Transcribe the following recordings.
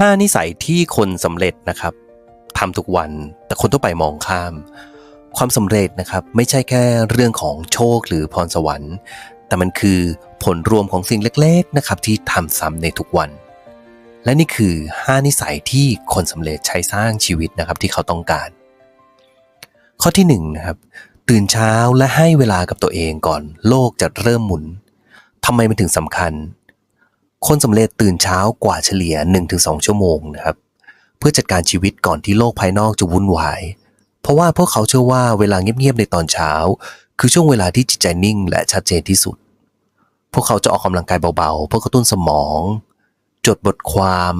5 นิสัยที่คนสำเร็จนะครับทำทุกวัน แต่คนทั่วไปมองข้าม ความสำเร็จนะครับไม่ใช่แค่เรื่องของโชคหรือพรสวรรค์ แต่มันคือผลรวมของสิ่งเล็กๆนะครับที่ทำซ้ำในทุกวัน และนี่คือ 5 นิสัยที่คนสำเร็จใช้สร้างชีวิตนะครับที่เขาต้องการ ข้อที่1นงนะครับตื่นเช้าและให้เวลากับตัวเองก่อนโลกจะเริ่มหมุนทำไมมันถึงสำคัญ คนสำเร็จตื่นเช้ากว่าเฉลี่ย 1-2 ชั่วโมงนะครับ เพื่อจัดการชีวิตก่อนที่โลกภายนอกจะวุ่นวาย เพราะว่าพวกเขาเชื่อว่าเวลาเงียบๆในตอนเช้า คือช่วงเวลาที่จิตใจนิ่ง และชัดเจนที่สุด พวกเขาจะออกกำลังกายเบาๆ เพื่อกระตุ้นสมอง จดบทความ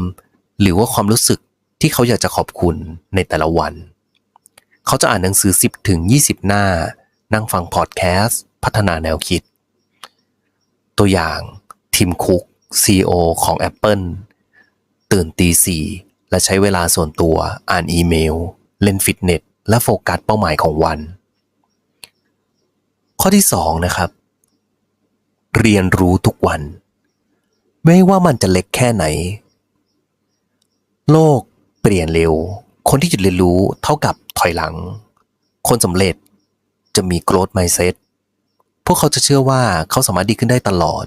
หรือว่าความรู้สึกที่เขาอยากจะขอบคุณในแต่ละวัน เขาจะอ่านหนังสือ 10ถึง20 หน้า นั่งฟังพอดแคสต์ พัฒนาแนวคิด ตัวอย่างทีมคุก CEO ของ Apple ตื่นตีสี่และใช้เวลาส่วนตัวอ่านอีเมล เล่นฟิตเนส และโฟกัสเป้าหมายของวัน ข้อที่ 2 นะครับ เรียนรู้ทุกวัน ไม่ว่ามันจะเล็กแค่ไหน โลกเปลี่ยนเร็ว คนที่หยุดเรียนรู้เท่ากับถอยหลัง คนสำเร็จจะมี growth mindset พวกเขาจะเชื่อว่าเขาสามารถดีขึ้นได้ตลอด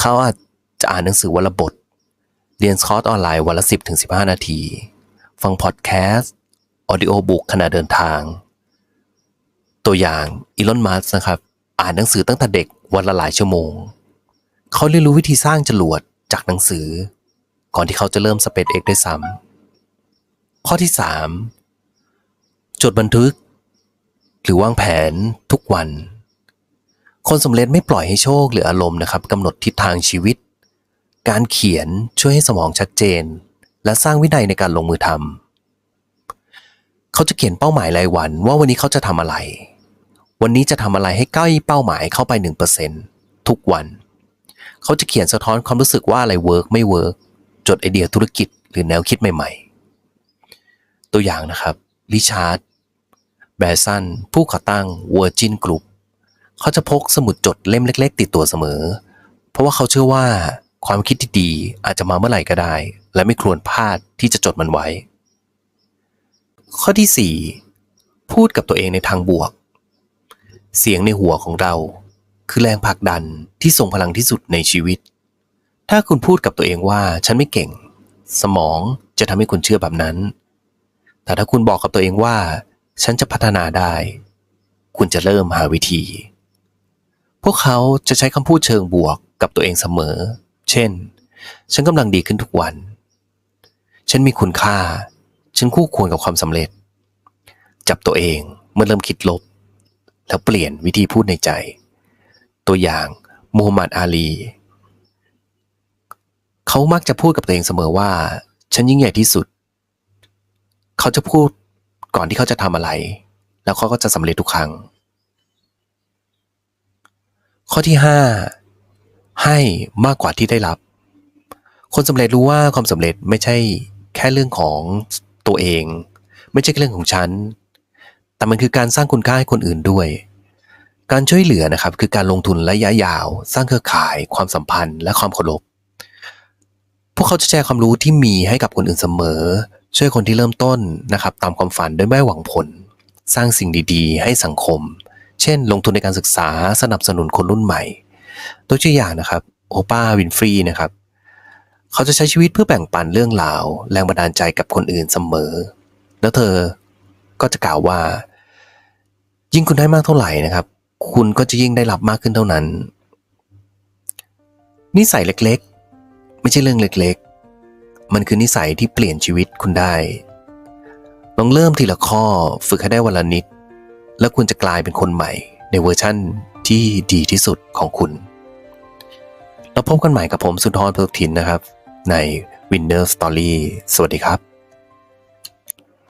เขาอาจจะอ่านหนังสือวันละบท เรียนคอร์สออนไลน์วันละ 10ถึง15นาที ฟังพอดแคสต์ ออดิโอบุ๊กขณะเดินทาง ตัวอย่างอีลอนมัสนะครับ อ่านหนังสือตั้งแต่เด็กวันละหลายชั่วโมง เขาเรียนรู้วิธีสร้างจรวดจากหนังสือ ก่อนที่เขาจะเริ่มสเปซเอ็กด้วยซ้ำข้อที่ 3 จดบันทึก หรือวางแผนทุกวัน คนสำเร็จไม่ปล่อยให้โชคหรืออารมณ์นะครับกำหนดทิศทางชีวิต การเขียนช่วยให้สมองชัดเจน และสร้างวินัยในการลงมือทำเขาจะเขียนเป้าหมายรายวัน ว่าวันนี้เขาจะทำอะไร วันนี้จะทำอะไรให้ใกล้เป้าหมายเข้าไป1%ทุกวัน เขาจะเขียนสะท้อนความรู้สึกว่าอะไรเวิร์กไม่เวิร์กจดไอเดียธุรกิจหรือแนวคิดใหม่ ๆ ตัวอย่างนะครับริชาร์ดแบรสันผู้ก่อตั้ง Virgin Group เขาจะพกสมุดจดเล่มเล็ก ๆ ติดตัวเสมอ เพราะว่าเขาเชื่อว่าความคิดที่ดีอาจจะมาเมื่อไหร่ก็ได้ และไม่ควรพลาดที่จะจดมันไว้ ข้อที่ 4 พูดกับตัวเองในทางบวก เสียงในหัวของเรา คือแรงผลักดันที่ทรงพลังที่สุดในชีวิต ถ้าคุณพูดกับตัวเองว่าฉันไม่เก่ง สมองจะทำให้คุณเชื่อแบบนั้น แต่ถ้าคุณบอกกับตัวเองว่า ฉันจะพัฒนาได้ คุณจะเริ่มหาวิธี พวกเขาจะใช้คำพูดเชิงบวกกับตัวเองเสมอ เช่น ฉันกำลังดีขึ้นทุกวัน ฉันมีคุณค่า ฉันคู่ควรกับความสำเร็จ จับตัวเองเมื่อเริ่มคิดลบ แล้วเปลี่ยนวิธีพูดในใจ ตัวอย่างมูฮัมหมัดอาลี เขามักจะพูดกับตัวเองเสมอว่า ฉันยิ่งใหญ่ที่สุด เขาจะพูดก่อนที่เขาจะทำอะไร แล้วเขาก็จะสำเร็จทุกครั้ง ข้อที่ 5 ให้มากกว่าที่ได้รับ คนสำเร็จรู้ว่าความสำเร็จไม่ใช่แค่เรื่องของตัวเอง ไม่ใช่เรื่องของฉัน แต่มันคือการสร้างคุณค่าให้คนอื่นด้วย การช่วยเหลือนะครับคือการลงทุนระยะยาว สร้างเครือข่าย ความสัมพันธ์ และความเคารพพวกเขาจะแชร์ความรู้ที่มีให้กับคนอื่นเสมอ ช่วยคนที่เริ่มต้นนะครับ ตามความฝันโดยไม่หวังผล สร้างสิ่งดี ๆ ให้สังคม เช่น ลงทุนในการศึกษาสนับสนุนคนรุ่นใหม่ ตัวอย่างนะครับโอป้าวินฟรีนะครับ เขาจะใช้ชีวิตเพื่อแบ่งปันเรื่องราว แรงบันดาลใจกับคนอื่นเสมอ แล้วเธอก็จะกล่าวว่า ยิ่งคุณได้มากเท่าไหร่นะครับ คุณก็จะยิ่งได้รับมากขึ้นเท่านั้น นิสัยเล็กๆ ไม่ใช่เรื่องเล็กๆ มันคือนิสัยที่เปลี่ยนชีวิตคุณได้ลองเริ่มทีละข้อฝึกให้ได้วันละนิด และคุณจะกลายเป็นคนใหม่ในเวอร์ชั่นที่ดีที่สุดของคุณ แล้วพบกันใหม่กับผมสุนทรพิกถินนะครับ ใน Winner Story สวัสดีครับ